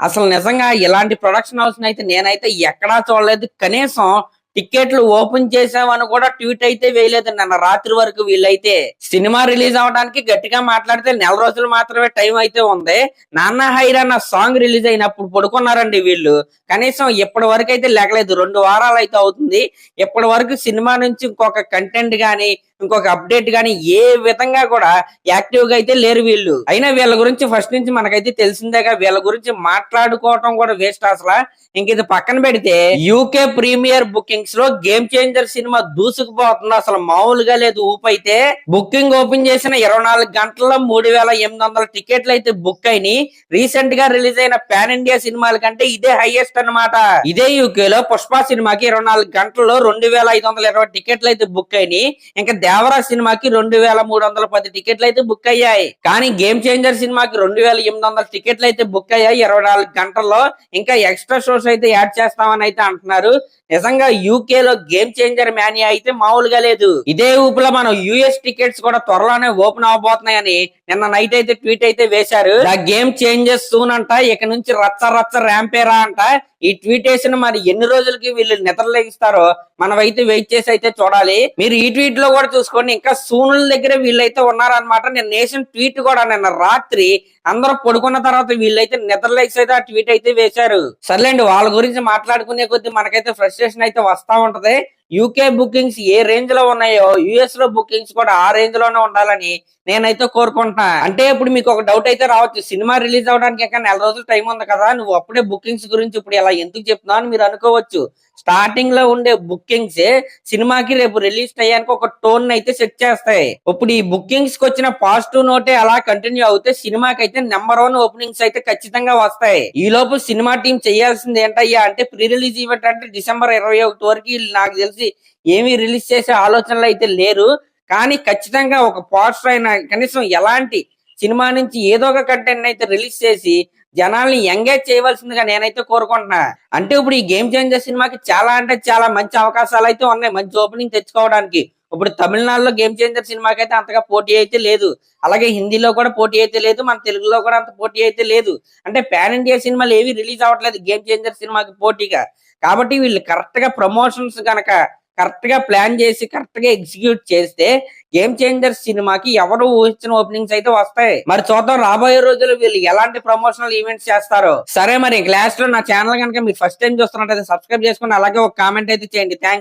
అసలు నిజంగా ఇలాంటి ప్రొడక్షన్ హౌస్ అయితే నేనైతే ఎక్కడా చూడలేదు. కనీసం టికెట్లు ఓపెన్ చేసామని కూడా ట్వీట్ అయితే వేయలేదు. నిన్న రాత్రి వరకు వీళ్ళైతే సినిమా రిలీజ్ అవడానికి గట్టిగా మాట్లాడితే నెల రోజులు మాత్రమే టైం అయితే ఉంది. నాన్న హైరాన్న సాంగ్ రిలీజ్ అయినప్పుడు పడుకున్నారండి వీళ్ళు. కనీసం ఇప్పటి వరకు అయితే లేకలేదు రెండు వారాలు అయితే అవుతుంది. ఇప్పటి వరకు సినిమా నుంచి ఇంకొక కంటెంట్ గానీ ఇంకొక అప్డేట్ గానీ ఏ విధంగా కూడా యాక్టివ్గా అయితే లేరు వీళ్ళు. అయినా వీళ్ళ గురించి ఫస్ట్ నుంచి మనకైతే తెలిసిందేగా వీళ్ళ గురించి మాట్లాడుకోవటం కూడా వేస్ట్ అసలు. ఇంక ఇది పక్కన పెడితే యూకే ప్రీమియర్ బుకింగ్స్లో గేమ్ చేంజర్ సినిమా దూసుకుపోతుంది అసలు మామూలుగా లేదు ఊపైతే బుకింగ్ ఓపెన్ చేసిన ఇరవై నాలుగు గంటల్లో మూడు వేల ఎనిమిది వందల టికెట్లు అయితే బుక్ అయినాయి. రీసెంట్గా రిలీజ్ అయిన పాన్ ఇండియా సినిమాల కంటే ఇదే హైయెస్ట్ అన్నమాట. ఇదే యూకే లో పుష్ప సినిమాకి ఇరవై నాలుగు గంటల్లో రెండు వేల ఐదు వందల ఇరవై టికెట్లు అయితే బుక్ అయినాయి. ఇంకా దేవరా సినిమాకి రెండు వేల మూడు వందల పది టికెట్లు అయితే బుక్ అయ్యాయి. కానీ గేమ్ చేంజర్ సినిమాకి రెండు వేల ఎనిమిది వందల టికెట్లు అయితే బుక్ అయ్యాయి. ఇరవై నాలుగు గంటల్లో ఇంకా ఎక్స్ట్రా షోస్ అయితే యాడ్ చేస్తామని అయితే అంటున్నారు. నిజంగా యూకే లో గేమ్ చేంజర్ మ్యానియా అయితే మామూలుగా లేదు. ఇదే ఊపులో మనం యుఎస్ టికెట్స్ కూడా త్వరలోనే ఓపెన్ అవబోతున్నాయని నిన్న నైట్ అయితే ట్వీట్ అయితే వేశారు. ద గేమ్ చేంజెస్ సూన్ అంట. ఇక నుంచి రచ్చ రచ్చ ర్యాంపేరా అంట. ఈ ట్వీట్ వేసిన మరి ఎన్ని రోజులకి వీళ్ళు నిద్రలేగిస్తారో మనమైతే వెయిట్ చేసి అయితే చూడాలి. మీరు ఈ ట్వీట్లో కూడా చూసుకోండి. ఇంకా సూనుల దగ్గర వీళ్ళైతే ఉన్నారనమాట నేను నేషన్ ట్వీట్ కూడా నిన్న రాత్రి అందరూ పడుకున్న తర్వాత వీళ్ళైతే నిద్రలేసి అయితే ఆ ట్వీట్ అయితే వేశారు. సర్లేండి వాళ్ళ గురించి మాట్లాడుకునే కొద్దీ మనకైతే ఫ్రస్ట్రేషన్ అయితే వస్తా ఉంటది. యూకే బుకింగ్స్ ఏ రేంజ్లో ఉన్నాయో యుఎస్లో బుకింగ్స్ కూడా ఆ రేంజ్లోనే ఉండాలని నేనైతే కోరుకుంటున్నా. అంటే ఇప్పుడు మీకు ఒక డౌట్ అయితే రావచ్చు. సినిమా రిలీజ్ అవడానికి ఇంకా నెల రోజులు టైం ఉంది కదా నువ్వు అప్పుడే బుకింగ్స్ గురించి ఇప్పుడు ఇలా ఎందుకు చెప్తున్నావు అని మీరు అనుకోవచ్చు. స్టార్టింగ్లో ఉండే బుకింగ్స్ సినిమాకి రేపు రిలీజ్ అయ్యానికి ఒక టోన్ అయితే సెట్ చేస్తాయి. ఇప్పుడు ఈ బుకింగ్స్కి వచ్చిన పాజిటివ్ నోటే అలా కంటిన్యూ అవుతే సినిమాకి అయితే నెంబర్ వన్ ఓపెనింగ్స్ అయితే ఖచ్చితంగా వస్తాయి. ఈ లోపు సినిమా టీం చేయాల్సింది ఏంటయ్యా అంటే ప్రీ రిలీజ్ ఈవెంట్ అంటే డిసెంబర్ ఇరవై ఒకటి వరకు నాకు తెలిసి ఏమీ రిలీజ్ చేసే ఆలోచనలు అయితే లేరు. కానీ ఖచ్చితంగా ఒక పోస్టర్ అయినా కనీసం ఎలాంటి సినిమా నుంచి ఏదో ఒక కంటెంట్ అయితే రిలీజ్ చేసి జనాల్ని ఎంగేజ్ చేయవలసిందిగా నేనైతే కోరుకుంటున్నా. అంటే ఇప్పుడు ఈ గేమ్ చేంజర్ సినిమాకి చాలా అంటే చాలా మంచి అవకాశాలు అయితే ఉన్నాయి. మంచి ఓపెనింగ్ తెచ్చుకోవడానికి. ఇప్పుడు తమిళనాడులో గేమ్ చేంజర్ సినిమాకి అయితే అంతగా పోటీ అయితే లేదు. అలాగే హిందీలో కూడా పోటీ అయితే లేదు. మన తెలుగులో కూడా అంత పోటీ అయితే లేదు. అంటే పాన్ ఇండియా సినిమాలు ఏవి రిలీజ్ అవ్వట్లేదు గేమ్ చేంజర్ సినిమాకి పోటీగా. కాబట్టి వీళ్ళు కరెక్ట్గా ప్రమోషన్స్ గనక కరెక్ట్గా ప్లాన్ చేసి కరెక్ట్గా ఎగ్జిక్యూట్ చేస్తే గేమ్ చేంజర్ సినిమాకి ఎవరు ఊహించిన ఓపెనింగ్స్ అయితే వస్తాయి. మరి చూద్దాం రాబోయే రోజుల్లో వీళ్ళు ఎలాంటి ప్రమోషనల్ ఈవెంట్స్ చేస్తారు. సరే మరి లాస్ట్లో నా ఛానల్ కనుక మీరు ఫస్ట్ టైం చూస్తున్నట్టయితే సబ్స్క్రైబ్ చేసుకుని అలాగే ఒక కామెంట్ అయితే చేయండి. థ్యాంక్